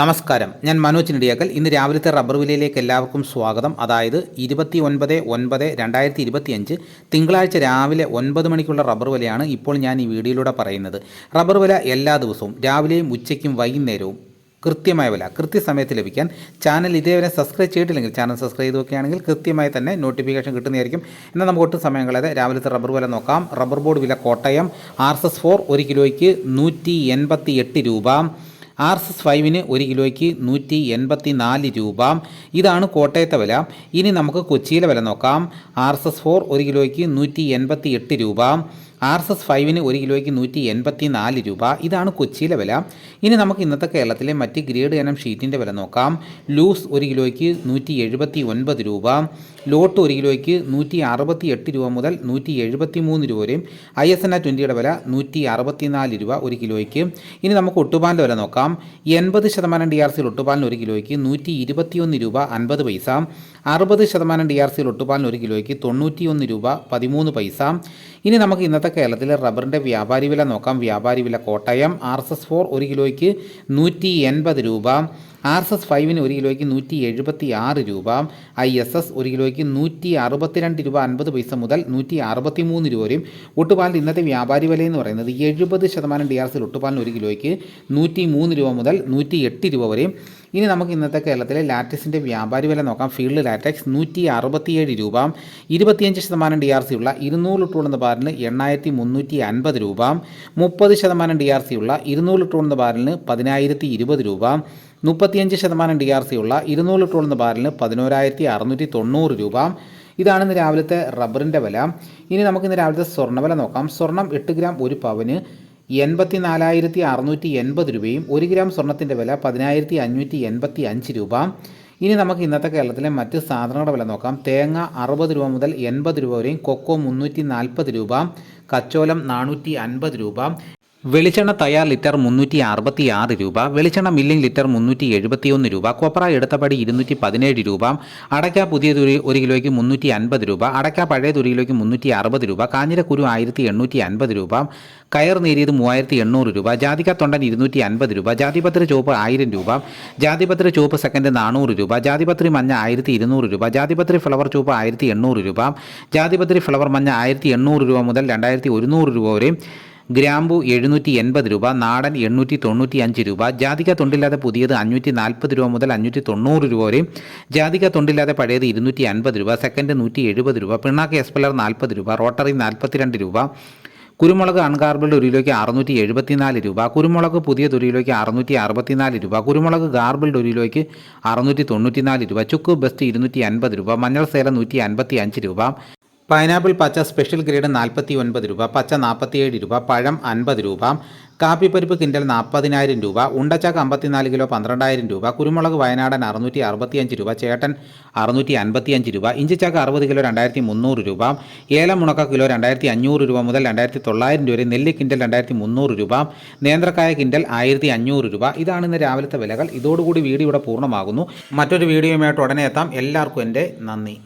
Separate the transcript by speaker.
Speaker 1: നമസ്കാരം. ഞാൻ മനോജ് നെടിയാക്കൽ. ഇന്ന് രാവിലത്തെ റബ്ബർ വിലയിലേക്ക് എല്ലാവർക്കും സ്വാഗതം. അതായത് ഇരുപത്തി ഒൻപത് ഒൻപത് രണ്ടായിരത്തി ഇരുപത്തിയഞ്ച് തിങ്കളാഴ്ച രാവിലെ ഒൻപത് മണിക്കുള്ള റബ്ബർ വിലയാണ് ഇപ്പോൾ ഞാൻ ഈ വീഡിയോയിലൂടെ പറയുന്നത്. റബ്ബർ വില എല്ലാ ദിവസവും രാവിലെയും ഉച്ചയ്ക്കും വൈകുന്നേരവും കൃത്യമായ വില കൃത്യസമയത്ത് ലഭിക്കാൻ ചാനൽ ഇതേവരെ സബ്സ്ക്രൈബ് ചെയ്തിട്ടില്ലെങ്കിൽ ചാനൽ സബ്സ്ക്രൈബ് ചെയ്ത് നോക്കുകയാണെങ്കിൽ കൃത്യമായി തന്നെ നോട്ടിഫിക്കേഷൻ കിട്ടുന്നതായിരിക്കും. എന്നാൽ നമുക്ക് ഒട്ടും സമയം കളയാതെ രാവിലത്തെ റബ്ബർ വില നോക്കാം. റബ്ബർ ബോർഡ് വില Kottayam R S S four ഒരു കിലോയ്ക്ക് നൂറ്റി എൺപത്തി എട്ട് രൂപ. ആർ എസ് എസ് ഫൈവിന് ഒരു കിലോയ്ക്ക് നൂറ്റി എൺപത്തി നാല് രൂപ. ഇതാണ് കോട്ടയത്തെ വില. ഇനി നമുക്ക് കൊച്ചിയിലെ വില നോക്കാം. ആർ എസ് എസ് ഫോർ ഒരു കിലോയ്ക്ക് നൂറ്റി എൺപത്തി എട്ട് രൂപ. ആർ എസ് എസ് ഫൈവിന് ഒരു കിലോയ്ക്ക് നൂറ്റി എൺപത്തി നാല് രൂപ. ഇതാണ് കൊച്ചിയിലെ വില. ഇനി നമുക്ക് ഇന്നത്തെ കേരളത്തിലെ മറ്റ് ഗ്രേഡ് ഇനം ഷീറ്റിന്റെ വില നോക്കാം. ലൂസ് ഒരു കിലോയ്ക്ക് നൂറ്റി എഴുപത്തി ഒൻപത് രൂപ. ലോട്ട് ഒരു കിലോയ്ക്ക് നൂറ്റി അറുപത്തി എട്ട് രൂപ മുതൽ നൂറ്റി എഴുപത്തി മൂന്ന് രൂപ വരെയും. ഐ എസ് എൻ ആ ട്വന്റിയുടെ വില നൂറ്റി അറുപത്തി നാല് രൂപ ഒരു കിലോയ്ക്ക്. ഇനി നമുക്ക് ഒട്ടുപാലിന്റെ വില നോക്കാം. എൺപത് ശതമാനം ഡി ആർ സിയിൽ ഒട്ടുപാലിന് ഒരു കിലോയ്ക്ക് നൂറ്റി ഇരുപത്തിയൊന്ന് രൂപ അൻപത് പൈസ. അറുപത് ശതമാനം ഡി ആർ സിയിൽ ഒട്ടുപാലിന് ഒരു കിലോയ്ക്ക് തൊണ്ണൂറ്റിയൊന്ന് രൂപ പതിമൂന്ന് പൈസ. ഇനി നമുക്ക് ഇന്നത്തെ കേരളത്തിലെ റബ്ബറിന്റെ വ്യാപാരി വില നോക്കാം. വ്യാപാരി വില Kottayam R S S four ഒരു കിലോയ്ക്ക് നൂറ്റി എൺപത് രൂപ. ആർ എസ് എസ് ഫൈവിന് ഒരു കിലോയ്ക്ക് നൂറ്റി എഴുപത്തി ആറ് രൂപ ഐ എസ് എസ് ഒരു കിലോയ്ക്ക് നൂറ്റി അറുപത്തിരണ്ട് രൂപ അൻപത് പൈസ മുതൽ നൂറ്റി അറുപത്തി മൂന്ന് രൂപ വരെയും. ഒട്ടുപാലിന്റെ ഇന്നത്തെ വ്യാപാരി വില എന്ന് പറയുന്നത് എഴുപത് ശതമാനം ഡി ആർ സിൽ ഒട്ടുപാലിന് ഒരു കിലോയ്ക്ക് നൂറ്റി മൂന്ന് രൂപ മുതൽ നൂറ്റി എട്ട് രൂപ വരെയും. ഇനി നമുക്ക് ഇന്നത്തെ കേരളത്തിലെ ലാറ്റക്സിന്റെ വ്യാപാരി വില നോക്കാം. ഫീൽഡ് ലാറ്റക്സ് നൂറ്റി അറുപത്തിയേഴ് രൂപ ഇരുപത്തിയഞ്ച് ശതമാനം ഡി ആർ സി ഉള്ള ഇരുന്നൂറ് ലിറ്ററുള്ള ബാരലിന് എണ്ണായിരത്തി മുന്നൂറ്റി അൻപത് രൂപ മുപ്പത് ശതമാനം ഡി ആർ സി ഉള്ള ഇരുന്നൂറ് ലിറ്ററുള്ള ബാരലിന് പതിനായിരത്തി ഇരുപത് രൂപ മുപ്പത്തിയഞ്ച് ശതമാനം ഡി ആർ സി ഉള്ള ഇരുന്നൂറ് ലിറ്ററുള്ള ബാരലിന് പതിനോരായിരത്തി അറുന്നൂറ്റി തൊണ്ണൂറ് രൂപ. ഇതാണ് ഇന്ന് രാവിലത്തെ റബ്ബറിന്റെ വില. ഇനി നമുക്ക് ഇന്ന് രാവിലത്തെ സ്വർണവില നോക്കാം. സ്വർണം എട്ട് ഗ്രാം ഒരു പവന് എൺപത്തി നാലായിരത്തി അറുന്നൂറ്റി എൺപത് രൂപയും ഒരു ഗ്രാം സ്വർണത്തിന്റെ വില പതിനായിരത്തി അഞ്ഞൂറ്റി എൺപത്തി അഞ്ച് രൂപ. ഇനി നമുക്ക് ഇന്നത്തെ കേരളത്തിലെ മറ്റ് സാധനങ്ങളുടെ വില നോക്കാം. തേങ്ങ അറുപത് രൂപ മുതൽ എൺപത് രൂപ വരെയും കൊക്കോ മുന്നൂറ്റി നാൽപ്പത് രൂപ കച്ചോലം നാനൂറ്റി അൻപത് രൂപ വെളിച്ചെണ്ണ തയ്യാർ ലിറ്റർ മുന്നൂറ്റി അറുപത്തി ആറ് രൂപ വെളിച്ചെണ്ണ മില്ലിംഗ് ലിറ്റർ മുന്നൂറ്റി എഴുപത്തിയൊന്ന് രൂപ കൊപ്ര എടുത്തപടി ഇരുന്നൂറ്റി പതിനേഴ് രൂപ അടയ്ക്ക പുതിയ തുരി ഒരു കിലോയ്ക്ക് മുന്നൂറ്റി അൻപത് രൂപ അടയ്ക്ക പഴയ ഒരു കിലോയ്ക്ക് മുന്നൂറ്റി അറുപത് രൂപ കാഞ്ഞിരക്കുരു ആയിരത്തി എണ്ണൂറ്റി അൻപത് രൂപ കയർ നേരിയത് മൂവായിരത്തി എണ്ണൂറ് രൂപ ജാതിക്ക തൊണ്ടൻ ഇരുന്നൂറ്റി അൻപത് രൂപ ജാതിപത്രി ചുവപ്പ് ആയിരം രൂപ ജാതിപത്രി ചുവപ്പ് സെക്കൻഡ് നാനൂറ് രൂപ ജാതിപത്രി മഞ്ഞ ആയിരത്തി ഇരുന്നൂറ് രൂപ ജാതിപത്രി ഫ്ലവർ ചുവപ്പ് ആയിരത്തി എണ്ണൂറ് രൂപ ജാതിപത്രി ഫ്ലവർ മഞ്ഞ ആയിരത്തി എണ്ണൂറ് രൂപ മുതൽ രണ്ടായിരത്തി ഒരുന്നൂറ് രൂപ വരെയും ഗ്രാമ്പു എഴുന്നൂറ്റി എൺപത് രൂപ നാടൻ എണ്ണൂറ്റി തൊണ്ണൂറ്റി അഞ്ച് രൂപ ജാതിക തൊണ്ടില്ലാതെ പുതിയത് അഞ്ഞൂറ്റി നാൽപ്പത് രൂപ മുതൽ അഞ്ഞൂറ്റി തൊണ്ണൂറ് രൂപ വരെയും ജാതിക തൊണ്ടില്ലാതെ പഴയത് ഇരുന്നൂറ്റി അൻപത് രൂപ സെക്കൻഡ് നൂറ്റി എഴുപത് രൂപ പിണ്ണാക്ക് എസ്പെല്ലർ നാൽപ്പത് രൂപ റോട്ടറി നാൽപ്പത്തിരണ്ട് രൂപ കുരുമുളക് അൺഗാർബിൾഡ് ഒരു കിലോയ്ക്ക് അറുന്നൂറ്റി എഴുപത്തിനാല് രൂപ കുരുമുളക് പുതിയ ഒരു കിലോയ്ക്ക് അറുന്നൂറ്റി അറുപത്തിനാല് രൂപ കുരുമുളക് ഗാർബിൾഡ് ഒരു കിലോയ്ക്ക് അറുന്നൂറ്റി തൊണ്ണൂറ്റിനാല് രൂപ ചുക്ക് ബെസ്റ്റ് ഇരുന്നൂറ്റി അൻപത് രൂപ മഞ്ഞൾ സേല നൂറ്റി അൻപത്തി അഞ്ച് രൂപ പൈനാപ്പിൾ പച്ച സ്പെഷ്യൽ ഗ്രേഡ് നാൽപ്പത്തി ഒൻപത് രൂപ പച്ച നാൽപ്പത്തിയേഴ് രൂപ പഴം അൻപത് രൂപ കാപ്പിപ്പരിപ്പ് കിൻഡൽ നാൽപ്പതിനായിരം രൂപ ഉണ്ടച്ചാക്ക് അമ്പത്തിനാല് കിലോ പന്ത്രണ്ടായിരം രൂപ കുരുമുളക് വയനാടൻ അറുന്നൂറ്റി അറുപത്തിയഞ്ച് രൂപ ചേട്ടൻ അറുന്നൂറ്റി അൻപത്തിയഞ്ച് രൂപ ഇഞ്ചിച്ചാക്ക് അറുപത് കിലോ രണ്ടായിരത്തി മുന്നൂറ് രൂപ ഏലം മുണക്ക കിലോ രണ്ടായിരത്തി അഞ്ഞൂറ് രൂപ മുതൽ രണ്ടായിരത്തി തൊള്ളായിരം രൂപ വരെ നെല്ലി കിൻഡൽ രണ്ടായിരത്തി മുന്നൂറ് രൂപ നേന്ത്രക്കായ കിൻഡൽ ആയിരത്തി അഞ്ഞൂറ് രൂപ ഇതാണ് ഇന്ന് രാവിലത്തെ വിലകൾ. ഇതോടുകൂടി വീഡിയോ ഇവിടെ പൂർണമാകുന്നു. മറ്റൊരു വീഡിയോയുമായിട്ട് ഉടനെ എത്താം. എല്ലാവർക്കും എന്റെ നന്ദി.